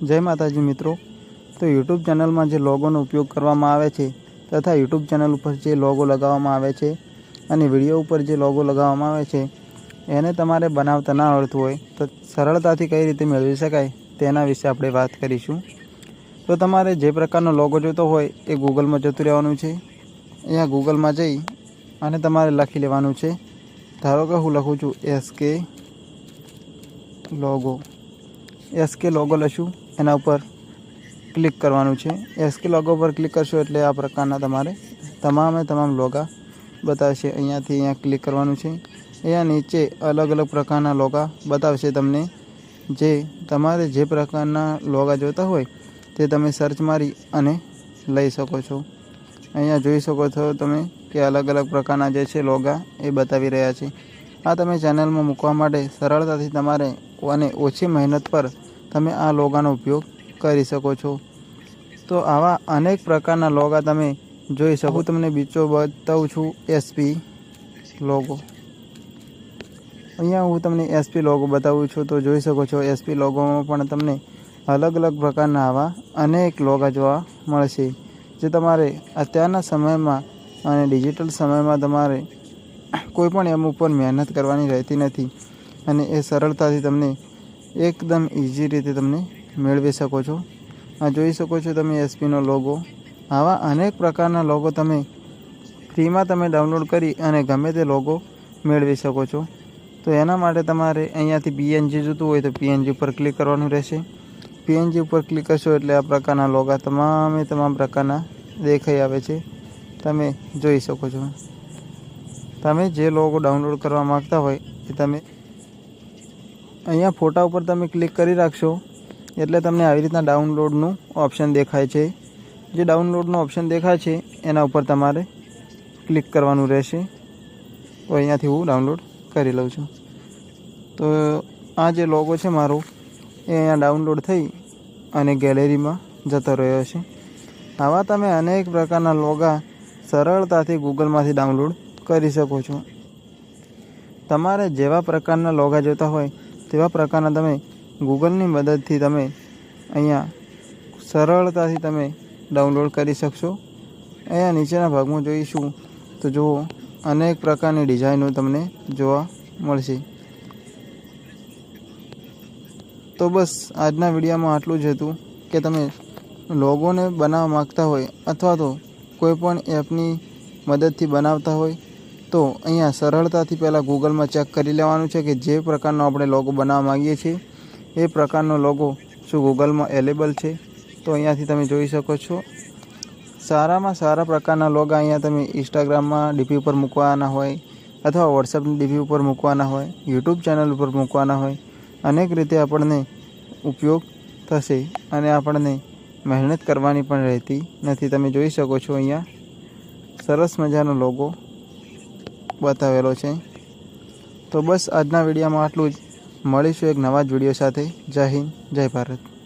જય માતાજી મિત્રો. તો યુટ્યુબ ચેનલમાં જે લોગોનો ઉપયોગ કરવામાં આવે છે તથા યુટ્યુબ ચેનલ ઉપર જે લોગો લગાવવામાં આવે છે અને વીડિયો ઉપર જે લોગો લગાવવામાં આવે છે, એને તમારે બનાવતા ના આવડતું હોય તો સરળતાથી કઈ રીતે મેળવી શકાય તેના વિશે આપણે વાત કરીશું. તો તમારે જે પ્રકારનો લોગો જોતો હોય એ ગૂગલમાં જતું રહેવાનું છે. અહીંયા ગૂગલમાં જઈ અને તમારે લખી લેવાનું છે. ધારો કે હું લખું છું એસ કે લોગો. એસ કે લોગો લઈશું. એના ઉપર ક્લિક કરવાનું છે. એસકે લોગો પર ક્લિક કરશો એટલે આ પ્રકારના તમારે તમામે તમામ લોગા બતાવશે. અહીંયાથી અહીંયા ક્લિક કરવાનું છે. અહીંયા નીચે અલગ અલગ પ્રકારના લોગા બતાવશે તમને. જે તમારે જે પ્રકારના લોગા જોતા હોય તે તમે સર્ચ મારી અને લઈ શકો છો. અહીંયા જોઈ શકો છો તમે કે અલગ અલગ પ્રકારના જે છે લોગા એ બતાવી રહ્યા છે. આ તમે ચેનલમાં મૂકવા માટે સરળતાથી તમારે અને ઓછી મહેનત પર તમે આ લોગાનો ઉપયોગ કરી શકો છો. તો આવા અનેક પ્રકારના લોગા તમે જોઈ શકો. તમને બીજો બતાવું છું એસપી લોગો અહીંયા હું તમને એસપી લોગો બતાવું છું. તો જોઈ શકો છો એસપી લોગોમાં પણ તમને અલગ અલગ પ્રકારના આવા અનેક લોગા જોવા મળશે. જે તમારે અત્યારના સમયમાં અને ડિજિટલ સમયમાં તમારે કોઈ પણ એમ ઉપર મહેનત કરવાની રહેતી નથી. અને એ સરળતાથી તમને એકદમ ઇઝી રીતે તમને મેળવી શકો છો. આ જોઈ શકો છો તમે એસપીનો લોગો આવા અનેક પ્રકારના લોગો તમે ફ્રીમાં તમે ડાઉનલોડ કરી અને ગમે તે લોગો મેળવી શકો છો. તો એના માટે તમારે અહીંયાથી પીએનજી જોતું હોય તો પીએનજી ઉપર ક્લિક કરવાનું રહેશે. પીએનજી ઉપર ક્લિક કરશો એટલે આ પ્રકારના લોગા તમામે તમામ પ્રકારના દેખાઈ આવે છે. તમે જોઈ શકો છો. તમે જે લોગો ડાઉનલોડ કરવા માગતા હોય એ તમે અહીંયા ફોટા ઉપર તમે ક્લિક કરી રાખશો, એટલે તમને આવી રીતના ડાઉનલોડનું ઓપ્શન દેખાય છે. જે ડાઉનલોડનું ઓપ્શન દેખાય છે, એના ઉપર તમારે ક્લિક કરવાનું રહેશે. તો અહીંયાથી હું ડાઉનલોડ કરી લઉં છું. તો આ જે લોગો છે મારો, એ અહીંયા ડાઉનલોડ થઈ અને ગેલેરીમાં જતો રહ્યો છે. આવા તમે અનેક પ્રકારના લોગા સરળતાથી ગૂગલમાંથી ડાઉનલોડ કરી શકો છો. તમારે જેવા પ્રકારના લોગા જોતા હોય તેવા પ્રકારના તમે ગૂગલની મદદથી તમે અહીંયા સરળતાથી તમે ડાઉનલોડ કરી શકશો. અહીંયા નીચેના ભાગમાં જોઈશું તો જુઓ, અનેક પ્રકારની ડિઝાઇનો તમને જોવા મળશે. તો બસ આજના વિડીયોમાં આટલું જ હતું કે તમે લોગોને બનાવવા માગતા હોય અથવા તો કોઈ પણ એપની મદદથી બનાવતા હોય તો અહીંયા સરળતાથી પહેલાં ગૂગલમાં ચેક કરી લેવાનું છે કે જે પ્રકારનો આપણે લોગો બનાવવા માગીએ છીએ, એ પ્રકારનો લોગો શું ગૂગલમાં એવેલેબલ છે? તો અહીંયાથી તમે જોઈ શકો છો. સારામાં સારા પ્રકારના લોગા અહીંયા તમે ઇન્સ્ટાગ્રામમાં ડીપી ઉપર મૂકવાના હોય અથવા વોટ્સઅપની ડીપી ઉપર મૂકવાના હોય યુટ્યુબ ચેનલ ઉપર મૂકવાના હોય, અનેક રીતે આપણને ઉપયોગ થશે અને આપણને મહેનત કરવાની પણ રહેતી નથી. તમે જોઈ શકો છો અહીંયા. સરસ મજાનો લોગો બતાવેલો છે. તો બસ આજના વિડીયોમાં આટલું જ. મળીશું એક નવા જ વીડિયો સાથે. જય હિન્દ, જય ભારત.